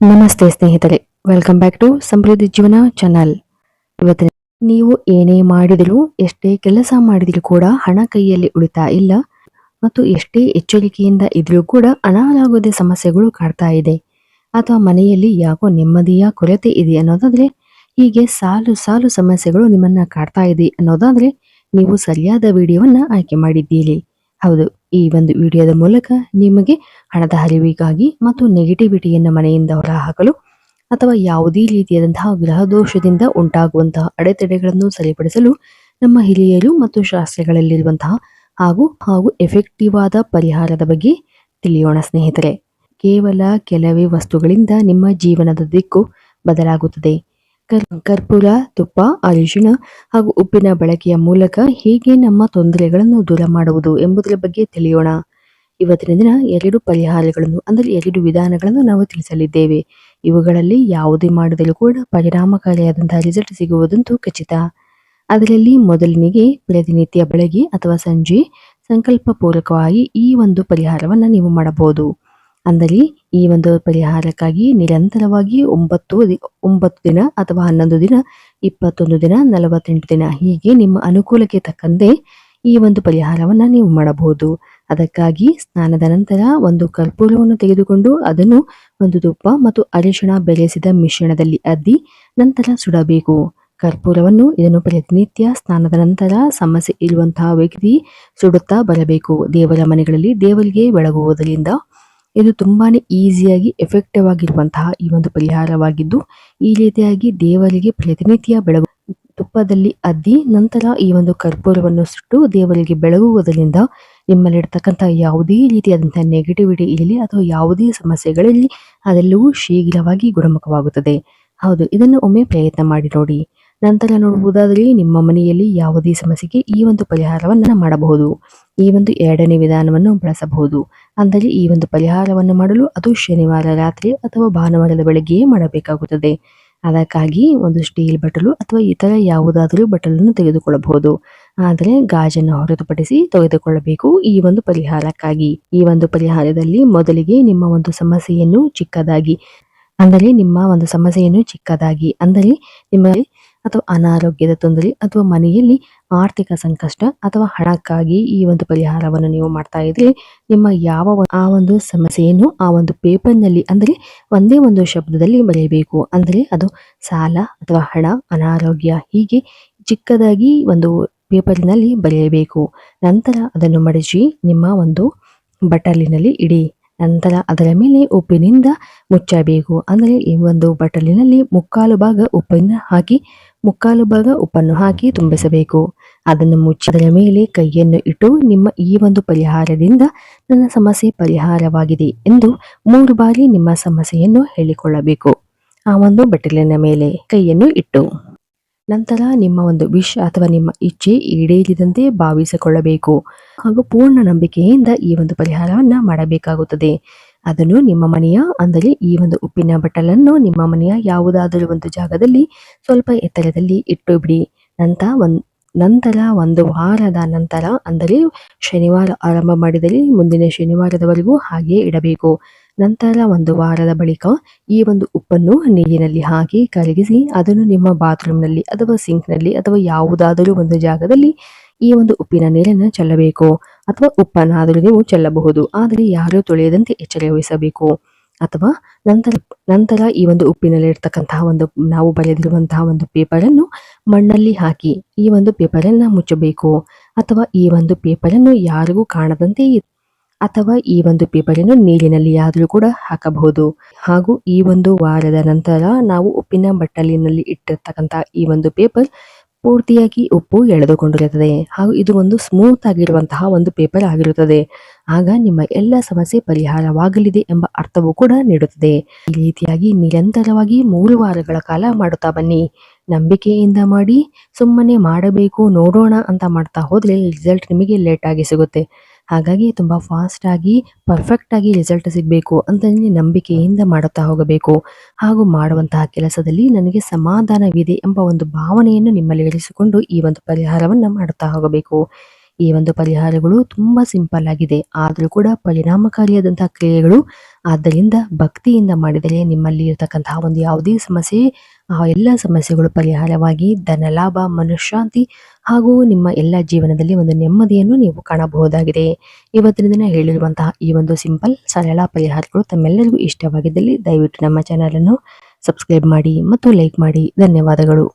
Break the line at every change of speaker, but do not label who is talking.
ನಮಸ್ತೆ ಸ್ನೇಹಿತರೆ welcome back to ಸಮೃದ್ಧಿ ಜೀವನ ಚಾನಲ್ ಇವತ್ತಿನ ನೀವು ಏನೇ ಮಾಡಿದರೂ, ಎಷ್ಟೇ ಕೆಲಸ ಮಾಡಿದರೂ ಕೂಡ ಹಣ ಕೈಯಲ್ಲಿ ಉಳಿತಾ ಇಲ್ಲ ಮತ್ತು ಎಷ್ಟೇ ಎಚ್ಚರಿಕೆಯಿಂದ ಇದ್ರೂ ಕೂಡ ಅನಾರೋಗ್ಯದ ಸಮಸ್ಯೆಗಳು ಕಾಡ್ತಾ ಇದೆ. ಅಥವಾ ಮನೆಯಲ್ಲಿ ಯಾಕೋ ನೆಮ್ಮದಿಯ ಕೊರತೆ ಇದೆ ಅನ್ನೋದಾದ್ರೆ, ಹೀಗೆ ಸಾಲು ಸಾಲು ಸಮಸ್ಯೆಗಳು ನಿಮ್ಮನ್ನ ಕಾಡ್ತಾ ಇದೆ ಅನ್ನೋದಾದ್ರೆ, ನೀವು ಸರಿಯಾದ ವಿಡಿಯೋವನ್ನ ಆಯ್ಕೆ ಮಾಡಿದ್ದೀರಿ. ಹೌದು, ಈ ಒಂದು ವಿಡಿಯೋದ ಮೂಲಕ ನಿಮಗೆ ಹಣದ ಹರಿವಿಗಾಗಿ ಮತ್ತು ನೆಗೆಟಿವಿಟಿಯನ್ನು ಮನೆಯಿಂದ ಹೊರಹಾಕಲು ಅಥವಾ ಯಾವುದೇ ರೀತಿಯಾದಂತಹ ಗ್ರಹ ದೋಷದಿಂದ ಉಂಟಾಗುವಂತಹ ಅಡೆತಡೆಗಳನ್ನು ಸರಿಪಡಿಸಲು ನಮ್ಮ ಹಿರಿಯರು ಮತ್ತು ಶಾಸ್ತ್ರಗಳಲ್ಲಿರುವಂತಹ ಹಾಗೂ ಹಾಗೂ ಎಫೆಕ್ಟಿವ್ ಆದ ಪರಿಹಾರದ ಬಗ್ಗೆ ತಿಳಿಯೋಣ ಸ್ನೇಹಿತರೆ. ಕೇವಲ ಕೆಲವೇ ವಸ್ತುಗಳಿಂದ ನಿಮ್ಮ ಜೀವನದ ದಿಕ್ಕು ಬದಲಾಗುತ್ತದೆ. ಕರ್ಪೂರ, ತುಪ್ಪ, ಅರಿಶಿಣ ಹಾಗೂ ಉಪ್ಪಿನ ಬಳಕೆಯ ಮೂಲಕ ಹೇಗೆ ನಮ್ಮ ತೊಂದರೆಗಳನ್ನು ದೂರ ಮಾಡುವುದು ಎಂಬುದರ ಬಗ್ಗೆ ತಿಳಿಯೋಣ. ಇವತ್ತಿನ ದಿನ ಎರಡು ಪರಿಹಾರಗಳನ್ನು, ಅಂದರೆ ಎರಡು ವಿಧಾನಗಳನ್ನು ನಾವು ತಿಳಿಸಲಿದ್ದೇವೆ. ಇವುಗಳಲ್ಲಿ ಯಾವುದೇ ಮಾಡಿದರೂ ಕೂಡ ಪರಿಣಾಮಕಾರಿಯಾದಂತಹ ರಿಸಲ್ಟ್ ಸಿಗುವುದಂತೂ ಖಚಿತ. ಅದರಲ್ಲಿ ಮೊದಲನಿಗೆ ಪ್ರತಿನಿತ್ಯ ಬೆಳಗ್ಗೆ ಅಥವಾ ಸಂಜೆ ಸಂಕಲ್ಪ ಪೂರ್ವಕವಾಗಿ ಈ ಒಂದು ಪರಿಹಾರವನ್ನು ನೀವು ಮಾಡಬಹುದು. ಅಂದರೆ ಈ ಒಂದು ಪರಿಹಾರಕ್ಕಾಗಿ ನಿರಂತರವಾಗಿ ಒಂಬತ್ತು ಒಂಬತ್ತು ದಿನ ಅಥವಾ ಹನ್ನೊಂದು ದಿನ, ಇಪ್ಪತ್ತೊಂದು ದಿನ, ನಲವತ್ತೆಂಟು ದಿನ, ಹೀಗೆ ನಿಮ್ಮ ಅನುಕೂಲಕ್ಕೆ ತಕ್ಕಂತೆ ಈ ಒಂದು ಪರಿಹಾರವನ್ನು ನೀವು ಮಾಡಬಹುದು. ಅದಕ್ಕಾಗಿ ಸ್ನಾನದ ನಂತರ ಒಂದು ಕರ್ಪೂರವನ್ನು ತೆಗೆದುಕೊಂಡು ಅದನ್ನು ಒಂದು ತುಪ್ಪ ಮತ್ತು ಅರಿಶಿಣ ಬೆರೆಸಿದ ಮಿಶ್ರಣದಲ್ಲಿ ಅದ್ದಿ ನಂತರ ಸುಡಬೇಕು. ಕರ್ಪೂರವನ್ನು ಇದನ್ನು ಪ್ರತಿನಿತ್ಯ ಸ್ನಾನದ ನಂತರ ಸಮಸ್ಯೆ ಇರುವಂತಹ ವ್ಯಕ್ತಿ ಸುಡುತ್ತಾ ಬರಬೇಕು. ದೇವರ ಮನೆಗಳಲ್ಲಿ ದೇವರಿಗೆ ಬೆಳಗುವುದರಿಂದ ಇದು ತುಂಬಾನೇ ಈಸಿಯಾಗಿ ಎಫೆಕ್ಟಿವ್ ಆಗಿರುವಂತಹ ಈ ಒಂದು ಪರಿಹಾರವಾಗಿದ್ದು, ಈ ರೀತಿಯಾಗಿ ದೇವರಿಗೆ ಪ್ರತಿನಿತ್ಯ ಬೆಳಗು, ತುಪ್ಪದಲ್ಲಿ ಅದ್ದಿ ನಂತರ ಈ ಒಂದು ಕರ್ಪೂರವನ್ನು ಸುಟ್ಟು ದೇವರಿಗೆ ಬೆಳಗುವುದರಿಂದ ನಿಮ್ಮಲ್ಲಿರ್ತಕ್ಕಂಥ ಯಾವುದೇ ರೀತಿಯಾದಂತಹ ನೆಗೆಟಿವಿಟಿ ಇರಲಿ ಅಥವಾ ಯಾವುದೇ ಸಮಸ್ಯೆಗಳಲ್ಲಿ ಅದೆಲ್ಲವೂ ಶೀಘ್ರವಾಗಿ ಗುಣಮುಖವಾಗುತ್ತದೆ. ಹೌದು, ಇದನ್ನು ಒಮ್ಮೆ ಪ್ರಯತ್ನ ಮಾಡಿ ನೋಡಿ. ನಂತರ ನೋಡುವುದಾದರೆ ನಿಮ್ಮ ಮನೆಯಲ್ಲಿ ಯಾವುದೇ ಸಮಸ್ಯೆಗೆ ಈ ಒಂದು ಪರಿಹಾರವನ್ನು ಮಾಡಬಹುದು. ಈ ಒಂದು ಎರಡನೇ ವಿಧಾನವನ್ನು ಬಳಸಬಹುದು. ಅಂದರೆ ಈ ಒಂದು ಪರಿಹಾರವನ್ನು ಮಾಡಲು ಅದು ಶನಿವಾರ ರಾತ್ರಿ ಅಥವಾ ಭಾನುವಾರದ ಬೆಳಗ್ಗೆಯೇ ಮಾಡಬೇಕಾಗುತ್ತದೆ. ಅದಕ್ಕಾಗಿ ಒಂದು ಸ್ಟೀಲ್ ಬಟಲು ಅಥವಾ ಇತರ ಯಾವುದಾದರೂ ಬಟಲನ್ನು ತೆಗೆದುಕೊಳ್ಳಬಹುದು. ಆದರೆ ಗಾಜನ್ನು ಹೊರತುಪಡಿಸಿ ತೆಗೆದುಕೊಳ್ಳಬೇಕು ಈ ಒಂದು ಪರಿಹಾರಕ್ಕಾಗಿ. ಈ ಒಂದು ಪರಿಹಾರದಲ್ಲಿ ಮೊದಲಿಗೆ ನಿಮ್ಮ ಒಂದು ಸಮಸ್ಯೆಯನ್ನು ಚಿಕ್ಕದಾಗಿ, ಅಂದರೆ ನಿಮ್ಮ ಒಂದು ಸಮಸ್ಯೆಯನ್ನು ಚಿಕ್ಕದಾಗಿ, ಅಂದರೆ ನಿಮ್ಮ ಅಥವಾ ಅನಾರೋಗ್ಯದ ತೊಂದರೆ ಅಥವಾ ಮನೆಯಲ್ಲಿ ಆರ್ಥಿಕ ಸಂಕಷ್ಟ ಅಥವಾ ಹಣಕ್ಕಾಗಿ ಈ ಒಂದು ಪರಿಹಾರವನ್ನು ನೀವು ಮಾಡ್ತಾ ಇದ್ರೆ ನಿಮ್ಮ ಯಾವ ಆ ಒಂದು ಸಮಸ್ಯೆಯನ್ನು ಆ ಒಂದು ಪೇಪರ್ನಲ್ಲಿ ಅಂದರೆ ಒಂದೇ ಒಂದು ಶಬ್ದದಲ್ಲಿ ಬರೆಯಬೇಕು ಅಂದರೆ ಅದು ಸಾಲ ಅಥವಾ ಹಣ, ಅನಾರೋಗ್ಯ ಹೀಗೆ ಚಿಕ್ಕದಾಗಿ ಒಂದು ಪೇಪರ್ನಲ್ಲಿ ಬರೆಯಬೇಕು. ನಂತರ ಅದನ್ನು ಮಡಚಿ ನಿಮ್ಮ ಒಂದು ಬಟಲಿನಲ್ಲಿ ಇಡಿ. ನಂತರ ಅದರ ಮೇಲೆ ಉಪ್ಪಿನಿಂದ ಮುಚ್ಚಬೇಕು. ಅಂದರೆ ಈ ಒಂದು ಬಟಲಿನಲ್ಲಿ ಮುಕ್ಕಾಲು ಭಾಗ ಉಪ್ಪನ್ನು ಹಾಕಿ ಮುಕ್ಕಾಲು ಭಾಗ ಉಪ್ಪನ್ನು ಹಾಕಿ ತುಂಬಿಸಬೇಕು. ಅದನ್ನು ಮುಚ್ಚಿದರ ಮೇಲೆ ಕೈಯನ್ನು ಇಟ್ಟು ನಿಮ್ಮ ಈ ಒಂದು ಪರಿಹಾರದಿಂದ ನನ್ನ ಸಮಸ್ಯೆ ಪರಿಹಾರವಾಗಿದೆ ಎಂದು ಮೂರು ಬಾರಿ ನಿಮ್ಮ ಸಮಸ್ಯೆಯನ್ನು ಹೇಳಿಕೊಳ್ಳಬೇಕು. ಆ ಒಂದು ಬಟ್ಟಲಿನ ಮೇಲೆ ಕೈಯನ್ನು ಇಟ್ಟು. ನಂತರ ನಿಮ್ಮ ಒಂದು ವಿಷ ಅಥವಾ ನಿಮ್ಮ ಇಚ್ಛೆ ಈಡೇರಿದಂತೆ ಭಾವಿಸಿಕೊಳ್ಳಬೇಕು. ಹಾಗೂ ಪೂರ್ಣ ನಂಬಿಕೆಯಿಂದ ಈ ಒಂದು ಪರಿಹಾರವನ್ನು ಮಾಡಬೇಕಾಗುತ್ತದೆ. ಅದನ್ನು ನಿಮ್ಮ ಮನೆಯ ಅಂದರೆ ಈ ಒಂದು ಉಪ್ಪಿನ ಬಟ್ಟಲನ್ನು ನಿಮ್ಮ ಮನೆಯ ಯಾವುದಾದರೂ ಒಂದು ಜಾಗದಲ್ಲಿ ಸ್ವಲ್ಪ ಎತ್ತರದಲ್ಲಿ ಇಟ್ಟು ಬಿಡಿ ನಂತರ ಒಂದ್, ನಂತರ ಒಂದು ವಾರದ ನಂತರ ಅಂದರೆ ಶನಿವಾರ ಆರಂಭ ಮಾಡಿದಲ್ಲಿ ಮುಂದಿನ ಶನಿವಾರದವರೆಗೂ ಹಾಗೆ ಇಡಬೇಕು. ನಂತರ ಒಂದು ವಾರದ ಬಳಿಕ ಈ ಒಂದು ಉಪ್ಪನ್ನು ನೀರಿನಲ್ಲಿ ಹಾಕಿ ಕರಗಿಸಿ ಅದನ್ನು ನಿಮ್ಮ ಬಾತ್ರೂಮ್ನಲ್ಲಿ ಅಥವಾ ಸಿಂಕ್ನಲ್ಲಿ ಅಥವಾ ಯಾವುದಾದರೂ ಒಂದು ಜಾಗದಲ್ಲಿ ಈ ಒಂದು ಉಪ್ಪಿನ ನೀರನ್ನು ಚೆಲ್ಲಬೇಕು. ಅಥವಾ ಉಪ್ಪನ್ನಾದರೂ ನೀವು ಚೆಲ್ಲಬಹುದು. ಆದರೆ ಯಾರೂ ತೊಳೆಯದಂತೆ ಎಚ್ಚರ ವಹಿಸಬೇಕು. ಅಥವಾ ನಂತರ ನಂತರ ಈ ಒಂದು ಉಪ್ಪಿನಲ್ಲಿ ಇರ್ತಕ್ಕಂತಹ ಒಂದು, ನಾವು ಬರೆದಿರುವಂತಹ ಒಂದು ಪೇಪರನ್ನು ಮಣ್ಣಲ್ಲಿ ಹಾಕಿ, ಈ ಒಂದು ಪೇಪರನ್ನು ಮುಚ್ಚಬೇಕು. ಅಥವಾ ಈ ಒಂದು ಪೇಪರನ್ನು ಯಾರಿಗೂ ಕಾಣದಂತೆ ಅಥವಾ ಈ ಒಂದು ಪೇಪರನ್ನು ನೀರಿನಲ್ಲಿ ಆದರೂ ಕೂಡ ಹಾಕಬಹುದು. ಹಾಗೂ ಈ ಒಂದು ವಾರದ ನಂತರ ನಾವು ಉಪ್ಪಿನ ಬಟ್ಟಲಿನಲ್ಲಿ ಇಟ್ಟಿರ್ತಕ್ಕಂಥ ಈ ಒಂದು ಪೇಪರ್ ಪೂರ್ತಿಯಾಗಿ ಉಪ್ಪು ಎಳೆದುಕೊಂಡಿರುತ್ತದೆ. ಹಾಗೂ ಇದು ಒಂದು ಸ್ಮೂತ್ ಆಗಿರುವಂತಹ ಒಂದು ಪೇಪರ್ ಆಗಿರುತ್ತದೆ. ಆಗ ನಿಮ್ಮ ಎಲ್ಲ ಸಮಸ್ಯೆ ಪರಿಹಾರವಾಗಲಿದೆ ಎಂಬ ಅರ್ಥವೂ ಕೂಡ ನೀಡುತ್ತದೆ. ಈ ರೀತಿಯಾಗಿ ನಿರಂತರವಾಗಿ ಮೂರು ವಾರಗಳ ಕಾಲ ಮಾಡುತ್ತಾ ಬನ್ನಿ. ನಂಬಿಕೆಯಿಂದ ಮಾಡಿ ಸುಮ್ಮನೆ ಮಾಡಬೇಕು, ನೋಡೋಣ ಅಂತ ಮಾಡ್ತಾ ಹೋದ್ರೆ ರಿಸಲ್ಟ್ ನಿಮಗೆ ಲೇಟ್ ಆಗಿ ಸಿಗುತ್ತೆ. ಹಾಗಾಗಿ ತುಂಬಾ ಫಾಸ್ಟ್ ಆಗಿ ಪರ್ಫೆಕ್ಟ್ ಆಗಿ ರಿಸಲ್ಟ್ ಸಿಗಬೇಕು ಅಂತ ನಂಬಿಕೆಯಿಂದ ಮಾಡುತ್ತಾ ಹೋಗಬೇಕು. ಹಾಗೂ ಮಾಡುವಂತಹ ಕೆಲಸದಲ್ಲಿ ನನಗೆ ಸಮಾಧಾನವಿದೆ ಎಂಬ ಒಂದು ಭಾವನೆಯನ್ನು ನಿಮ್ಮಲ್ಲಿ ಇರಿಸಿಕೊಂಡು ಈ ಒಂದು ಪರಿಹಾರವನ್ನು ಮಾಡುತ್ತಾ ಹೋಗಬೇಕು. ಈ ಒಂದು ಪರಿಹಾರಗಳು ತುಂಬಾ ಸಿಂಪಲ್ ಆಗಿದೆ. ಆದರೂ ಕೂಡ ಪರಿಣಾಮಕಾರಿಯಾದಂತಹ ಕ್ರಿಯೆಗಳು ಆದ್ದರಿಂದ ಭಕ್ತಿಯಿಂದ ಮಾಡಿದರೆ ನಿಮ್ಮಲ್ಲಿ ಇರತಕ್ಕಂತಹ ಒಂದು ಯಾವುದೇ ಸಮಸ್ಯೆ, ಆ ಎಲ್ಲ ಸಮಸ್ಯೆಗಳು ಪರಿಹಾರವಾಗಿ ಧನಲಾಭ ಮನಃಶಾಂತಿ ಹಾಗೂ ನಿಮ್ಮ ಎಲ್ಲ ಜೀವನದಲ್ಲಿ ಒಂದು ನೆಮ್ಮದಿಯನ್ನು ನೀವು ಕಾಣಬಹುದಾಗಿದೆ. ಇವತ್ತಿನ ದಿನ ಹೇಳಿರುವಂತಹ ಈ ಒಂದು ಸಿಂಪಲ್, ಸರಳ ಪರಿಹಾರಗಳು ತಮ್ಮೆಲ್ಲರಿಗೂ ಇಷ್ಟವಾಗಿದ್ದಲ್ಲಿ ದಯವಿಟ್ಟು ನಮ್ಮ ಚಾನಲ್ ಅನ್ನು ಸಬ್ಸ್ಕ್ರೈಬ್ ಮಾಡಿ ಮತ್ತು ಲೈಕ್ ಮಾಡಿ. ಧನ್ಯವಾದಗಳು.